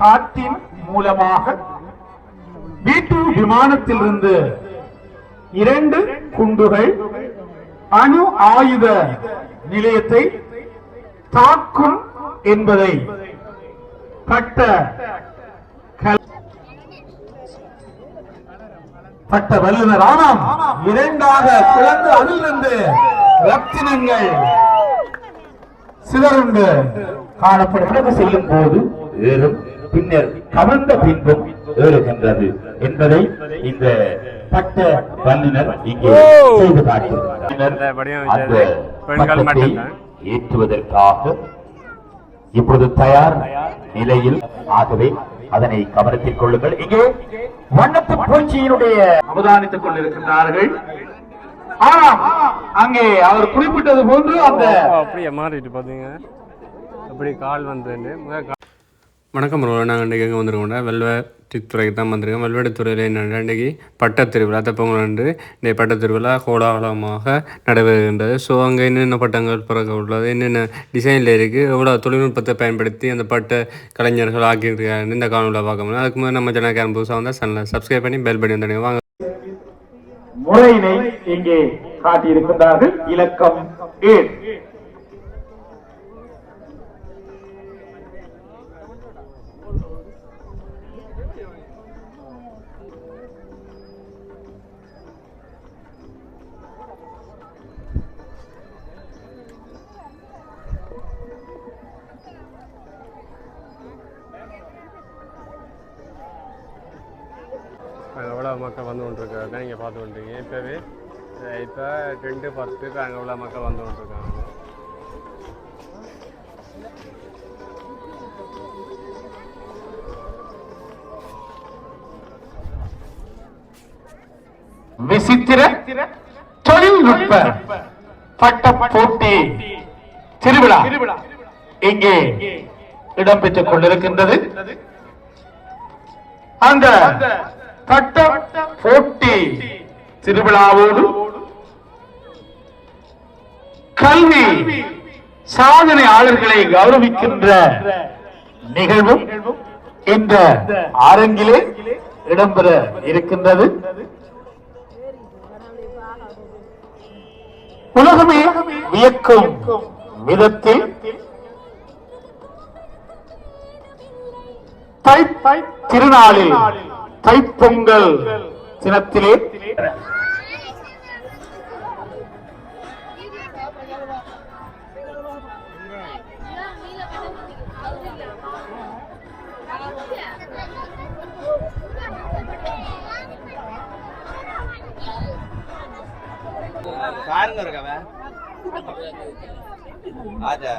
காற்றின் மூலமாக வீட்டு விமானத்திலிருந்து இரண்டு குண்டுகள் அணு ஆயுத நிலையத்தை தாக்கும் என்பதை பட்ட பட்ட வல்லுநர். ஆனாம் இரண்டாக பிளந்து அதிலிருந்து ரத்தினங்கள் சிதறுண்டு காணப்படுகிறது. செல்லும் போது ஏறும். பின்னர் கவர்ந்த பின்பும் ஏறுகின்றது என்பதை இந்த பட்ட வல்லுநர் இங்கே செய்து காட்டியிருக்கிறார். ஏற்றுவதற்காக இப்பொழுது தயார் நிலையில். ஆகவே அதனை கவனத்தில் கொள்ளுங்கள். இங்கே வண்ணத்து பூச்சியினுடைய அவதானித்துக் கொண்டிருக்கின்றார்கள். ஆனாம் அங்கே அவர் குறிப்பிட்டது போன்று அந்த அப்படியே மாறிட்டு பார்த்தீங்க அப்படி கால் வந்து வணக்கம் ப்ரோ. நாங்கள் இன்றைக்கி எங்கே வந்திருக்கோம்னா வெல்வெட்டித்துறைக்கு தான் வந்திருக்கோம். வெல்வெட்டித்துறையில் என்னென்னா இன்றைக்கி பட்டத் திருவிழா அன்று இன்றைய பட்டத்திருவிழா திருவிழா கோலாகலமாக நடைபெறுகின்றது. ஸோ அங்கே என்னென்ன பட்டங்கள் பிறக்க உள்ளது? என்னென்ன டிசைனில் இருக்குது எவ்வளோ தொழில்நுட்பத்தை பயன்படுத்தி அந்த பட்ட கலைஞர்கள் ஆக்கியிருக்காங்க இந்த காணொலியில் பார்க்க முடியும். அதுக்கு முன்னாடி நம்ம சேனல் புதுசாக வந்தால் சேனலை சப்ஸ்கிரைப் பண்ணி பெல் பண்ணி வந்துடுங்க வாங்க. முறையினை இங்கே காட்டியிருக்கின்றார்கள். இலக்கம் ஏழு. எவ்வளோ மக்கள் வந்து கொண்டிருக்காங்க நீங்கள் பார்த்து கொண்டிருக்கீங்க. இப்போவே இப்போ ரெண்டு பத்து இப்போ அங்கே எவ்வளோ மக்கள் வந்து கொண்டிருக்காங்க விசித்திர தொழில்நுட்ப பட்ட போட்டி திருவிழா இங்கே இடம்பெற்றுக் கொண்டிருக்கின்றது. அந்த பட்ட போட்டி. திருவிழாவோடு கல்வி சாதனையாளர்களை கௌரவிக்கின்ற நிகழ்வும் இந்த அரங்கிலே இடம்பெற இருக்கின்றது. உலகமே வியக்கும் விதத்தில் திருநாளில் தைப்பொங்கல் தினத்திலே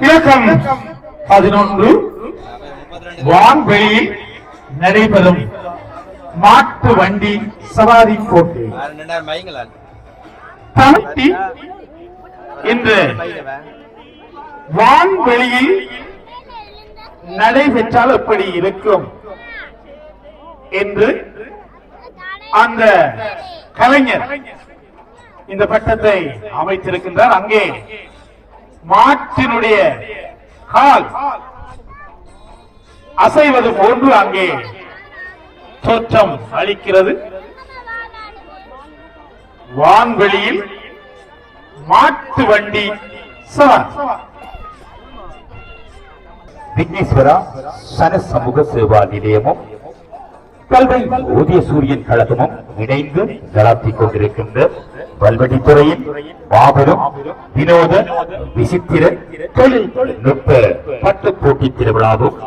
இலக்கம் பதினொன்று. வான்வெளியில் நடைபெறும் மாட்டு வண்டி சவாரி போட்டி தனித்தி இன்று வான்வெளியில் நடைபெற்றால் எப்படி இருக்கும்? என்று அந்த கலைஞர் இந்த பட்டத்தை அமைத்திருக்கின்றார். அங்கே மாட்டினுடைய கால் அசைவது போன்று அங்கே தோற்றம் அளிக்கிறது. வான்வெளியில் மாட்டு வண்டி சவாரி விக்னேஸ்வரா சன சமூக சேவா நிலையமும் கல்வி ஊதிய சூரியன் கழகமும் இணைந்து நடாத்திக் கொண்டிருக்கின்ற வல்வெட்டித்துறையின் மாபெரும் வினோத விசித்திர தொழில்நுட்ப பட்டுப் போட்டி திருவிழாவும்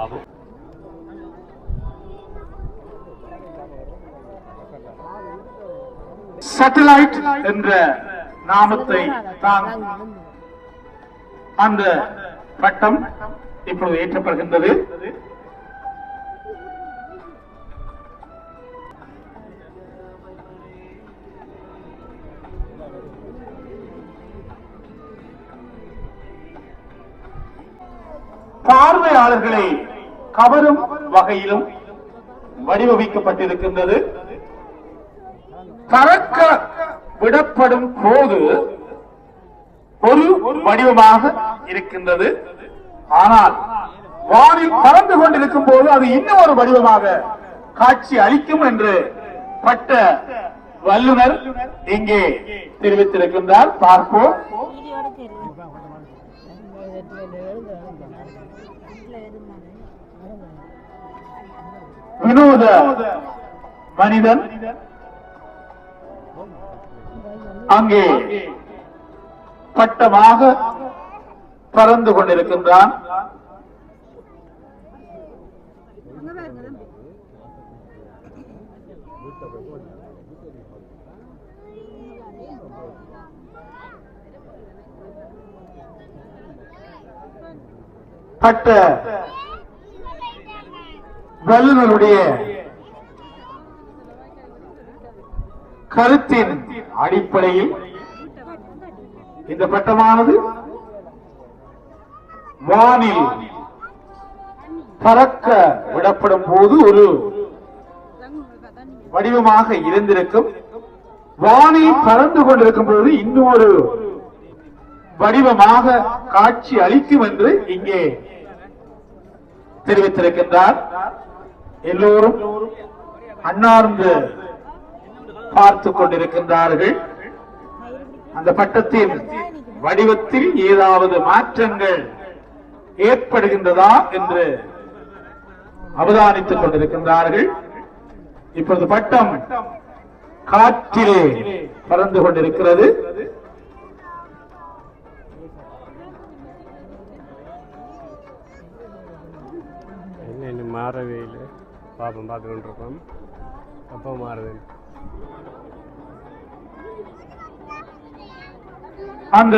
சேட்டலைட் என்ற நாமத்தை தான் அந்த பட்டம் இப்பொழுது ஏற்றப்படுகின்றது. பார்வையாளர்களை கவரும் வகையிலும் வடிவமைக்கப்பட்டிருக்கின்றது. கறக்க விடப்படும் போது ஒரு வடிவமாக இருக்கின்றது. ஆனால் வானில் பறந்து கொண்டிருக்கும் போது அது இன்னும் ஒரு வடிவமாக காட்சி அளிக்கும் என்று பட்ட வல்லுனர் இங்கே தெரிவித்திருக்கின்றார். பார்ப்போம். வினோத மனிதன் அங்கே பட்டமாக பறந்து கொண்டிருக்கின்றான். பட்ட வல்லுநருடைய கருத்தின் அடிப்படையில் இந்த பட்டமானது வானில் பறக்க விடப்படும் போது ஒரு வடிவமாக இருந்திருக்கும். வானில் பறந்து கொண்டிருக்கும் போது இன்னொரு வடிவமாக காட்சி அளிக்கும் என்று இங்கே தெரிவித்திருக்கின்றார். எல்லோரும் அன்னார்ந்து பார்த்து கொண்டிருக்கின்றார்கள். அந்த பட்டத்தின் வடிவத்தில் ஏதாவது மாற்றங்கள் ஏற்படுகின்றதா என்று அவதானித்துக் கொண்டிருக்கின்றார்கள். இப்பொழுது பட்டம் காற்றிலே பறந்து கொண்டிருக்கிறது. மாறவே இல்லை. பாப்பம் பார்த்து கொண்டிருக்கோம் அப்போ மாறுது அந்த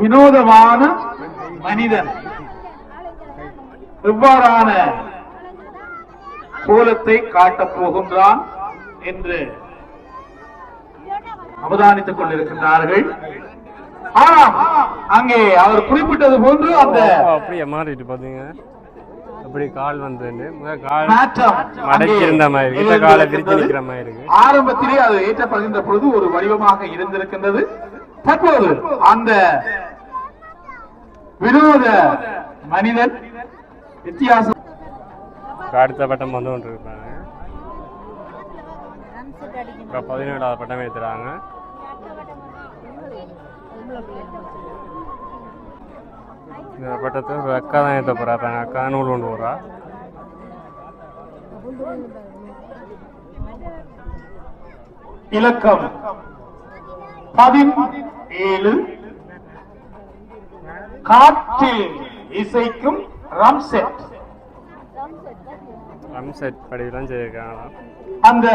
வினோதமான மனிதன். எவ்வாறான கோலத்தை காட்டப் போகின்றான் என்று அவதானித்துக் கொண்டிருக்கின்றார்கள். ஆம் அங்கே அவர் குறிப்பிட்டது போன்று அந்த அப்படியே மாறிட்டு பாத்தீங்க. அப்படி கால் வந்து கால் மடக்கி இருந்த மாதிரி. இந்த காலை விரிச்சு நிக்கிற மாதிரி இருக்கு. ஆரம்பத்திலே அது ஏற்றப்படுகின்ற பொழுது ஒரு வடிவமாக இருந்திருக்கின்றது. தற்போது அந்த வினோத மனிதன் வித்தியாசம். அடுத்த பட்டம் வந்து கொண்டு இருப்பாங்க பதினேழாவது பட்டம் ஏற்றுறாங்க இந்த பட்டத்தை ஒரு அக்கா தான் ஏற்ற போகிறா இப்போ அக்கா நூல் கொண்டு போகிறா இலக்கம் பதினேழு. காற்றில் இசைக்கும் ரம்செட். ரம்செட் படிவெல்லாம் செய்திருக்காங்க அந்த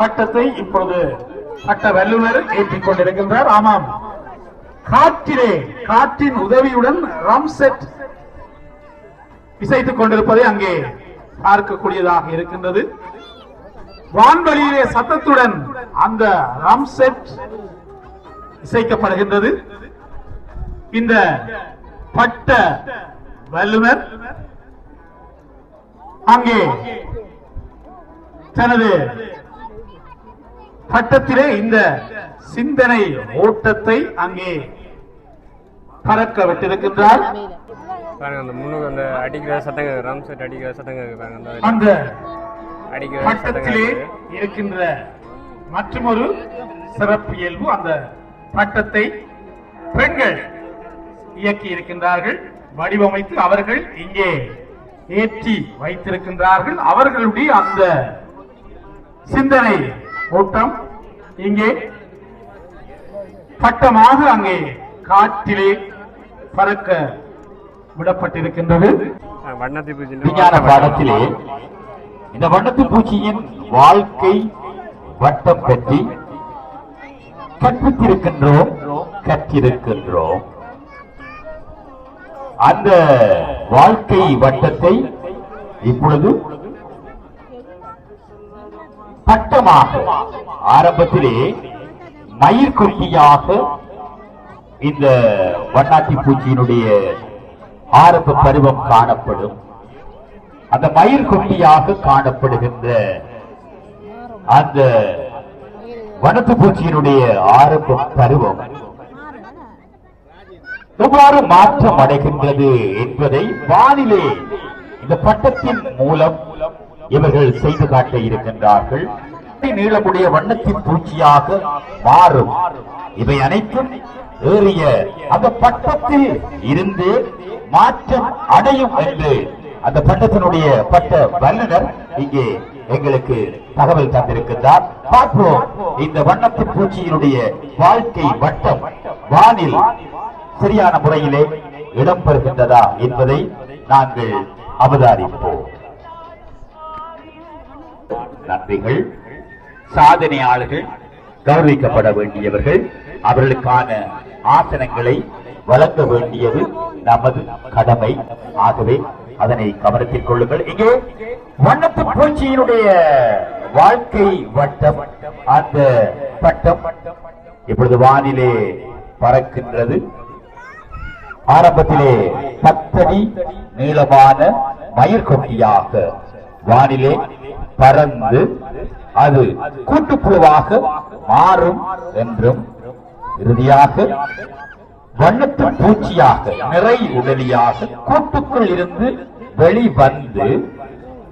பட்டத்தை இப்பொழுது பட்ட வல்லுநர் ஏற்றிக் கொண்டிருக்கின்றார். ஆமாம். காற்றிலே காற்றின் உதவியுடன் ரம்செட் இசைத்துக் கொண்டிருப்பதை அங்கே பார்க்கக்கூடியதாக இருக்கின்றது. வான்வெளியிலே சத்தத்துடன் அந்த ரம்செட் இசைக்கப்படுகின்றது. இந்த பட்ட வல்லுநர் அங்கே தனது பட்டத்திலே இந்த சிந்தனை ஓட்டத்தை அங்கே பறக்க விட்டிருக்கின்றார் பாருங்க அந்த முன்னுக்கு அந்த அடிக்கிற சத்தங்க ரம்செட் அடிக்கிற சத்தங்க பாருங்க அந்த அந்த அடிக்கிற சத்தங்க பட்டத்திலே இருக்கின்ற மற்றொரு சிறப்பு இயல்பு அந்த பட்டத்தை பெண்கள் இயக்கி இருக்கின்றார்கள் வடிவமைத்து அவர்கள் இங்கே ஏற்றி வைத்திருக்கின்றார்கள். அவர்களுடைய அந்த சிந்தனை ஓட்டம் இங்கே பட்டமாக அங்கே காற்றிலே பறக்க விடப்பட்டிருக்கின்றது. விஞ்ஞான பாடத்திலே இந்த வண்ணத்து பூச்சியின் வாழ்க்கை வட்டம் பற்றி கற்பித்திருக்கின்றோம் கற்றிருக்கின்றோம். அந்த வாழ்க்கை வட்டத்தை இப்பொழுது பட்டமாக ஆரம்பத்திலே மயிர்கொட்டியாக இந்த வண்ணாத்தி பூச்சியினுடைய ஆரம்ப பருவம் காணப்படும். அந்த மயிர் கொட்டியாக காணப்படுகின்ற அந்த வனத்து பூச்சியினுடைய ஆரம்ப பருவம். எவ்வாறு மாற்றம் அடைகின்றது என்பதை வானிலே இந்த பட்டத்தின் மூலம் இவர்கள் செய்து காட்ட இருக்கின்றார்கள். நீளமுடைய வண்ணத்தின் பூச்சியாக மாறும். இவை அனைத்தும் ஏறிய அந்த பட்டத்தில் இருந்து மாற்றம் அடையும் என்று அந்த பட்டத்தினுடைய பட்ட வல்லுநர் இங்கே எங்களுக்கு தகவல் தந்திருக்கின்றார். பார்ப்போம் இந்த வண்ணத்து பூச்சியினுடைய வாழ்க்கை வட்டம் வானில் சரியான முறையிலே இடம்பெறுகின்றதா என்பதை நாங்கள் அவதானிப்போம். நன்றிகள். சாதனையாளர்கள் கௌரவிக்கப்பட வேண்டியவர்கள் அவர்களுக்கான ஆசனங்களை வழங்க வேண்டியது நமது கடமை. ஆகவே அதனை கவனத்தில் கொள்ளுங்கள். இங்கே வண்ணத்து பூச்சியினுடைய வாழ்க்கை வட்டம் அந்த பட்டம் இப்பொழுது வானிலே பறக்கின்றது. ஆரம்பத்திலே பத்தடி நீளமான மயிர்கொட்டியாக வானிலே பறந்து அது கூட்டுப்புழுவாக மாறும் என்றும் இறுதியாக வண்ணத்து பூச்சியாக நிறை உடலியாக கூட்டுக்குள் இருந்து வெளிவந்து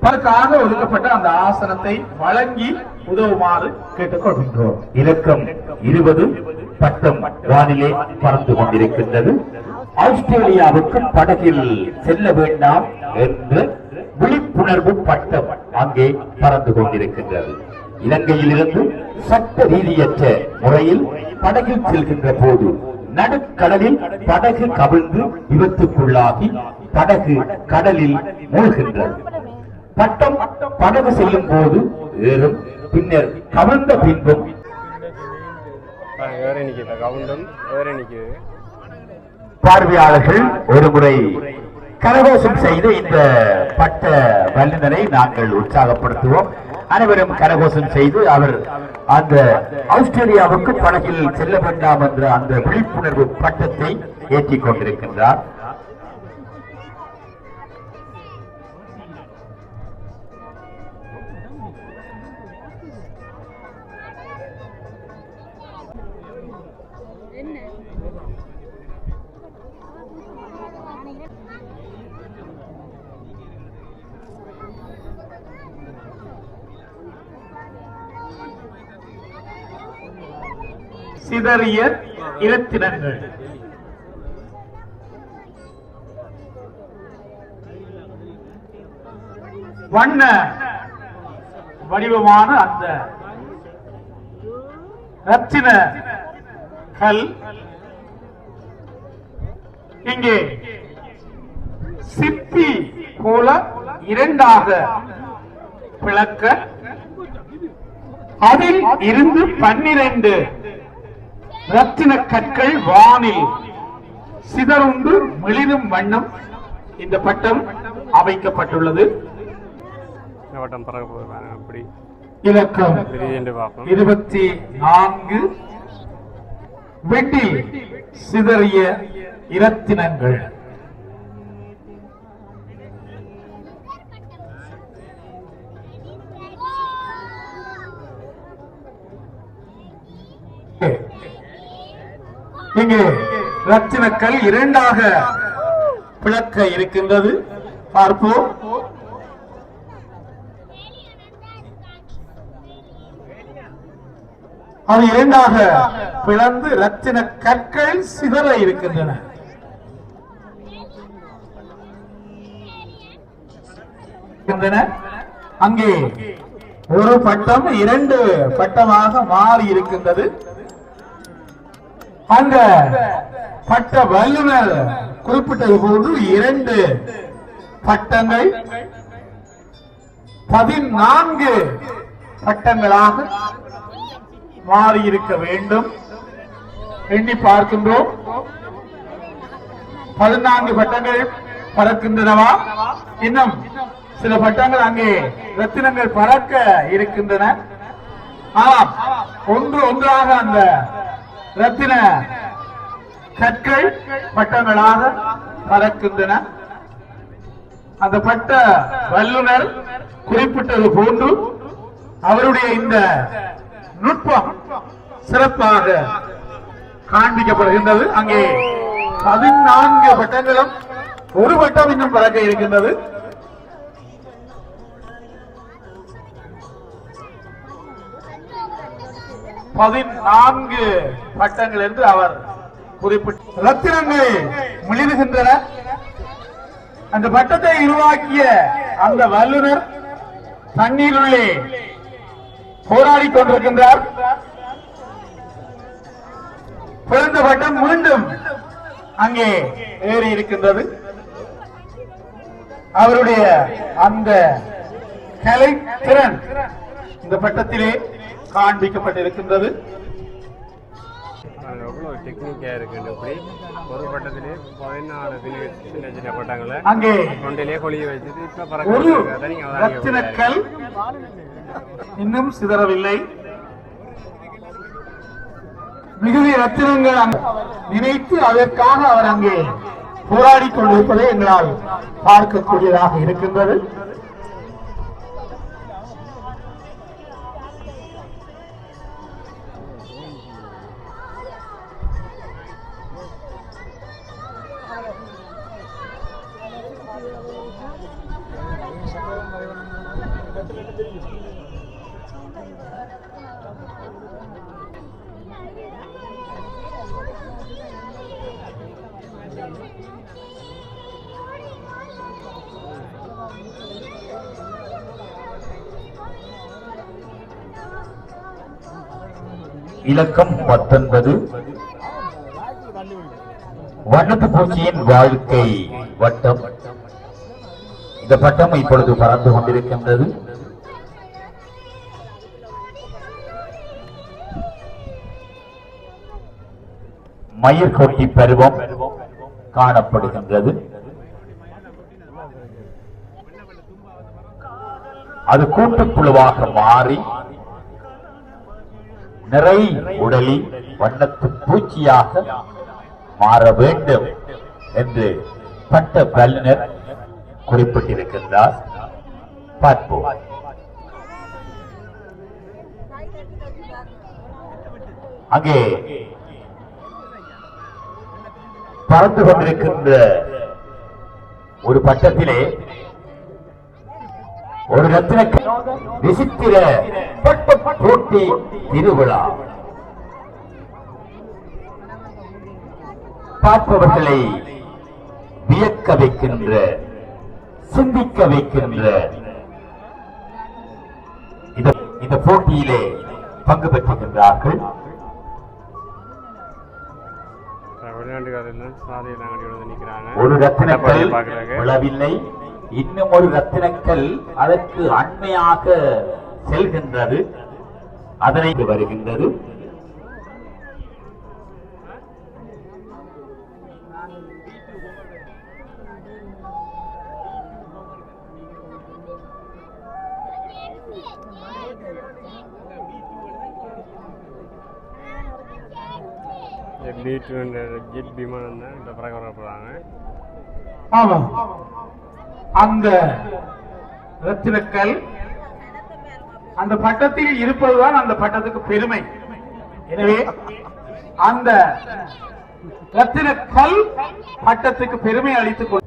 அதற்காக ஒதுக்கப்பட்ட அந்த ஆசனத்தை வழங்கி உதவுமாறு கேட்டுக்கொள்கின்றோம். இலக்கம் இருபது பட்டம் வானிலே பறந்து கொண்டிருக்கின்றது. ஆஸ்திரேலியாவுக்கு படகில் செல்ல வேண்டாம் என்று விழிப்புணர்வு பட்டம் அங்கே பறந்து கொண்டிருக்கின்றது. இலங்கையிலிருந்து சட்ட ரீதியற்ற முறையில் படகில் செல்கின்ற போது நடுக்கடலில் படகு கவிழ்ந்து விபத்துக்குள்ளாகி படகு கடலில் மூழ்கின்றது. பட்டம் படகு செல்லும் போது ஏறும். பின்னர் கவிழ்ந்த பின்பும் பார்வையாளர்கள் ஒருமுறை கரகோஷம் செய்து இந்த பட்ட வல்லுநரை நாங்கள் உற்சாகப்படுத்துவோம். அனைவரும் கரகோஷம் செய்து அவர் அந்த ஆஸ்திரேலியாவுக்கு படகில் செல்ல வேண்டாம் என்ற அந்த விழிப்புணர்வு பட்டத்தை ஏற்றிக் கொண்டிருக்கின்றார். சிதறிய இலத்தினங்கள் வண்ண வடிவமான அந்த ரத்தின கல் இங்கே சிப்பி போல இரண்டாக பிளக்க அதில் இருந்து பன்னிரண்டு ரத்தின கற்கள் வானில் சிதறுண்டு மிளிரும் வண்ணம் இந்த பட்டம் அமைக்கப்பட்டுள்ளது வட்டம் அப்படி. இலக்கம் இருபத்தி நான்கு. வெட்டில் சிதறிய இரத்தினங்கள். இங்கே ரத்தினக்கல் இரண்டாக பிளக்க இருக்கின்றது. பார்ப்போம். அது இரண்டாக பிளந்து ரத்தின கற்கள் சிதற இருக்கின்றன. அங்கே ஒரு பட்டம் இரண்டு பட்டமாக மாறி இருக்கின்றது. அந்த பட்ட வல்லுநர் குறிப்பிட்டது போன்று இரண்டு பட்டங்கள் பதினான்கு பட்டங்களாக மாறி இருக்க வேண்டும். எண்ணி பார்க்கின்றோம். பதினான்கு பட்டங்கள் பறக்கின்றனவா? இன்னும் சில பட்டங்கள் அங்கே ரத்தினங்கள் பறக்க இருக்கின்றன. ஆம் ஒன்று ஒன்றாக அந்த ரத்தின கற்கள் பட்டங்களாக பறக்கின்றன அந்த பட்ட வல்லுநர் குறிப்பிட்டது போன்று அவருடைய இந்த நுட்பம் சிறப்பாக காண்பிக்கப்படுகின்றது. அங்கே பதினான்கு பட்டங்களும் ஒரு பட்டம் இன்னும் பறக்க இருக்கின்றது. பதினான்கு பட்டங்கள் என்று அவர் குறிப்பிட்ட ரத்தினங்கள் மிளிர்கின்றன அந்த பட்டத்தை உருவாக்கிய அந்த வல்லுனர் தண்ணீருள்ளே போராடி கொண்டிருக்கின்றார். பிறந்த பட்டம் மீண்டும் அங்கே ஏறி இருக்கின்றது. அவருடைய அந்த கலை திறன் இந்த பட்டத்திலே காண்பிக்கப்பட்டிருக்கின்றது. அது எவ்வளோ டெக்னிக்காக இருக்குன்னு இப்படி ஒரு பட்டத்திலே பதினாலு சின்ன சின்ன சின்ன பட்டங்களை அங்கே கொண்டிலே கொழிய வச்சுட்டு இப்போ ஒரு பறக்க நீங்கள் ரத்தினக்கல் இன்னும் சிதறவில்லை. மிகுதி ரத்தினங்கள் நினைத்து அதற்காக அவர் அங்கே போராடி கொண்டிருப்பதை எங்களால் பார்க்கக்கூடியதாக இருக்கின்றது. இலக்கம் பத்தொன்பது. வண்ணத்து பூச்சியின் வாழ்க்கை வட்டம். இந்த பட்டம் இப்பொழுது பறந்து கொண்டிருக்கின்றது. மயிர்கொட்டி பருவம் காணப்படுகின்றது. அது கூட்டுக்குழுவாக மாறி நிறை உடலில் வண்ணத்து பூச்சியாக மாற வேண்டும் என்று பட்ட வல்லுநர் குறிப்பிட்டிருக்கின்றார். பார்ப்போம். அங்கே பறந்து கொண்டிருக்கின்ற ஒரு பட்டத்திலே ஒரு ரத்தின விசித்திர பட்ட திருவிழா. பார்ப்பவர்களை வியக்க வைக்கின்ற சிந்திக்க வைக்கின்ற இந்த போட்டியிலே பங்கு பெற்றுகின்றார்கள் ஒரு பார்க்குறாங்க. விழவில்லை. இன்னும் ஒரு ரத்தினக்கல் அதற்கு அண்மையாக செல்கின்றது. அதனை வருகின்றது. பி டூ ஜெட் விமானம் தான் வர போகிறாங்க ஆமாம் அந்த ரத்தினக்கல் அந்த பட்டத்தில் இருப்பதுதான் அந்த பட்டத்துக்கு பெருமை. எனவே அந்த ரத்தினக்கல் பட்டத்துக்கு பெருமை அளித்துக் கொண்டு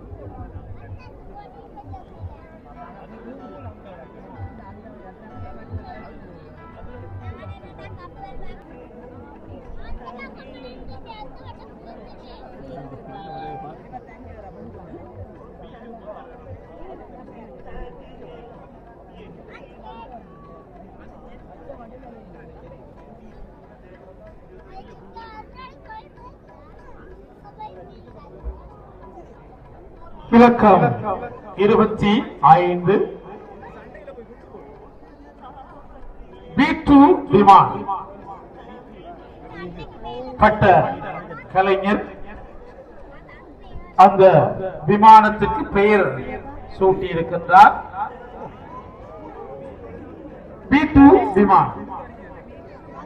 இலக்கம் இருபத்தி ஐந்து. பி டூ விமான் கலைஞர் அந்த விமானத்துக்கு பெயர் சூட்டி இருக்கின்றார் பி டூ விமான்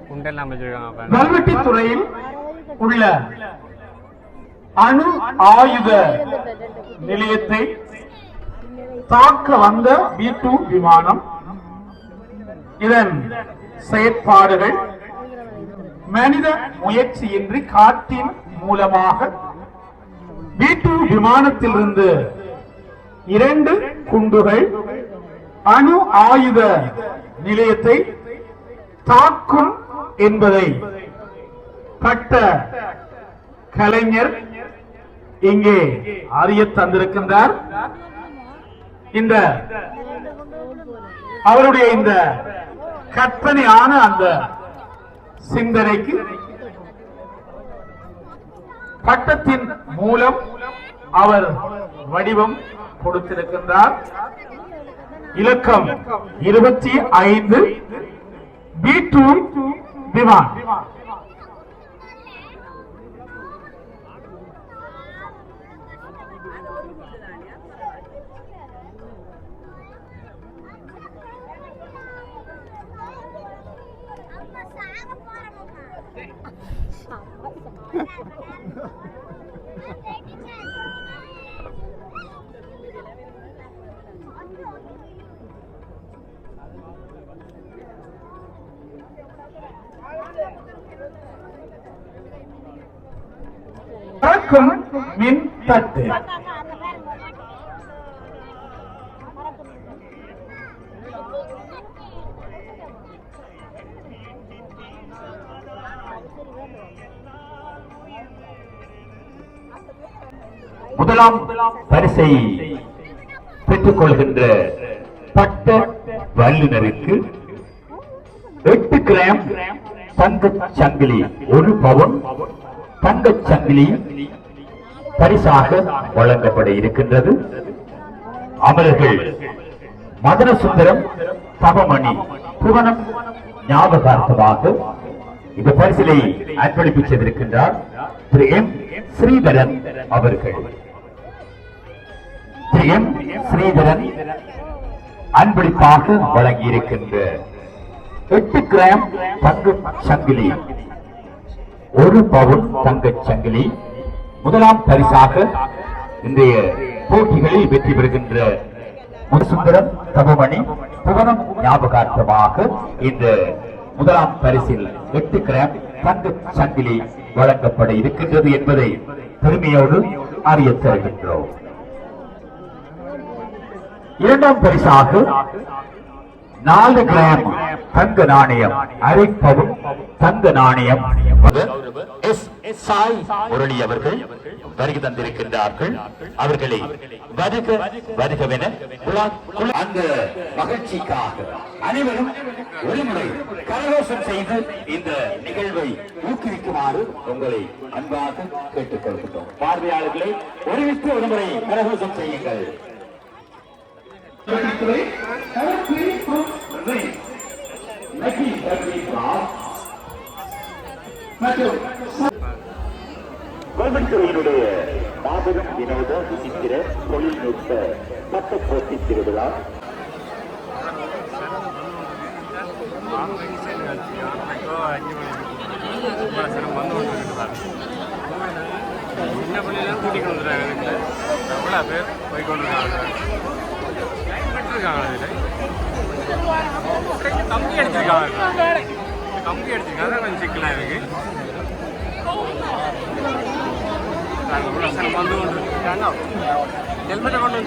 குண்டெல்லாம் வச்சிருக்காங்க கல்வெட்டி துறையில் உள்ள அணு ஆயுத நிலையத்தை தாக்க வந்த பி டூ விமானம். இதன் செயற்பாடுகள் மனித முயற்சியின்றி காற்றின் மூலமாக பி டூ விமானத்திலிருந்து இரண்டு குண்டுகள் அணு ஆயுத நிலையத்தை தாக்கும் என்பதை பட்ட கலைஞர் இங்கே அறிய தந்திருக்கின்றார். இந்த அவருடைய இந்த கற்பனையான அந்த சிந்தனைக்கு பட்டத்தின் மூலம் அவர் வடிவம் கொடுத்திருக்கின்றார். இலக்கம் இருபத்தி ஐந்து. பி டூ விமான். பறக்கும் மின் தட்டு. முதலாம் பரிசை பெற்றுக் கொள்கின்ற பட்ட வல்லுநருக்கு எட்டு கிராம் தங்க சங்கிலி ஒரு பவன் தங்க சங்கிலி பரிசாக வழங்கப்பட இருக்கின்றது. அமரர்கள் மதன சுந்தரம் தபமணி புவனம் ஞாபகார்த்தமாக இந்த பரிசிலை அர்ப்பணிப்பு செய்திருக்கின்றார் திரு எம் ஸ்ரீதரன் அவர்கள். திரு எம் ஸ்ரீதரன் அன்பளிப்பாக வழங்கியிருக்கின்ற எட்டு கிராம் தங்க சங்கிலி ஒரு பவுன் தங்க சங்கிலி முதலாம் பரிசாக இன்றைய போட்டிகளில் வெற்றி பெறுகின்ற முசுந்தரம் தபமணி புவனம் ஞாபகார்த்தமாக இந்த முதலாம் பரிசில் எட்டு கிராம் தங்க சங்கிலி வழங்கப்பட இருக்கின்றது என்பதை பெருமையோடு அறிய தருகின்றோம். இரண்டாம் பரிசாக நாலு கிராம் தங்க நாணயம் அரைப்பவும் தங்க நாணயம் எஸ் சாய் முரளி அவர்கள் வருகை தந்திருக்கின்றார்கள். அவர்களை வருக வருகவென அந்த மகிழ்ச்சிக்காக அனைவரும் ஒருமுறை கரகோஷம் செய்து இந்த நிகழ்வை ஊக்குவிக்குமாறு உங்களை அன்பாக கேட்டுக்கொள்கின்றோம். பார்வையாளர்களை ஒருமித்து ஒருமுறை கரகோஷம் செய்யுங்கள். கோவில்துறையினுடைய மாபெரும் வினோத விசித்திர தொழில்நுட்ப பட்ட போட்டி திருவிழா. சின்ன பிள்ளைலாம் கூட்டிகிட்டு வந்துடுறாங்க வீட்டில் எவ்வளோ பேர் போய் கொண்டு இதில் கம்பி அடிச்சிருக்காங்க கம்பி அடிச்சிருக்காங்க கொஞ்சம் சிக்கலாக இருக்கு நாங்கள் இவ்வளோ சனம் வந்து கொண்டு இருக்காங்க ஹெல்மெட்டை கொண்டு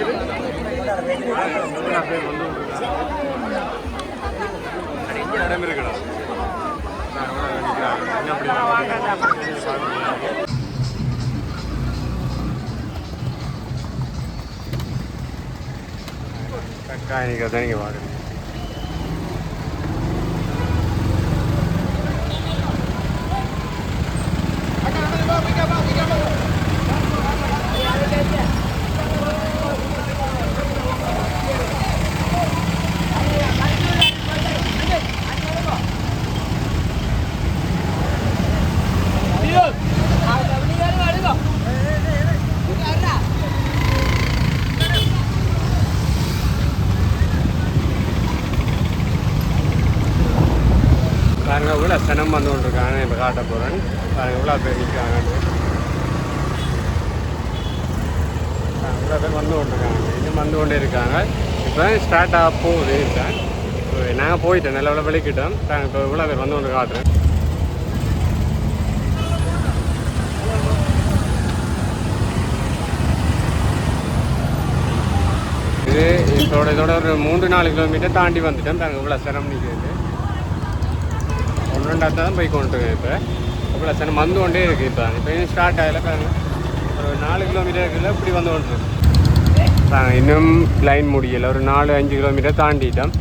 வந்துட்டு இவ்வளோ பேர் வந்து கொண்டு இருக்காங்க பாருங்க இவ்வளோ சனம் வந்து கொண்டிருக்காங்க இப்போ காட்ட போகிறேன் பாருங்க இவ்வளோ பேர் நிற்கிறாங்க இவ்வளோ பேர் வந்து கொண்டிருக்காங்க. இன்னும் வந்து கொண்டே இருக்காங்க. இப்போ ஸ்டார்ட் ஆக போகுது. இல்லை நாங்கள் போயிட்டோம். நல்ல வேலை விளக்கிட்டோம். நாங்கள் இப்போ இவ்வளோ பேர் வந்து கொண்டு காட்டுறேன் இது இதோட இதோட ஒரு மூன்று நாலு கிலோமீட்டர் தாண்டி வந்துட்டோம். நாங்கள் இவ்வளோ சிரமம் நிற்கிறது ஒன்று ரெண்டாவது தான் போய் கொண்டு இப்போ. இவ்வளோ சிரமம் வந்து கொண்டே இருக்குது இப்போ. இப்போ இன்னும் ஸ்டார்ட் ஆகல ஒரு நாலு கிலோமீட்டர் இருக்குல்ல இப்படி வந்து கொண்டு நாங்கள் இன்னும் லைன் முடியலை. ஒரு நாலு அஞ்சு கிலோமீட்டர் தாண்டிட்டோம்.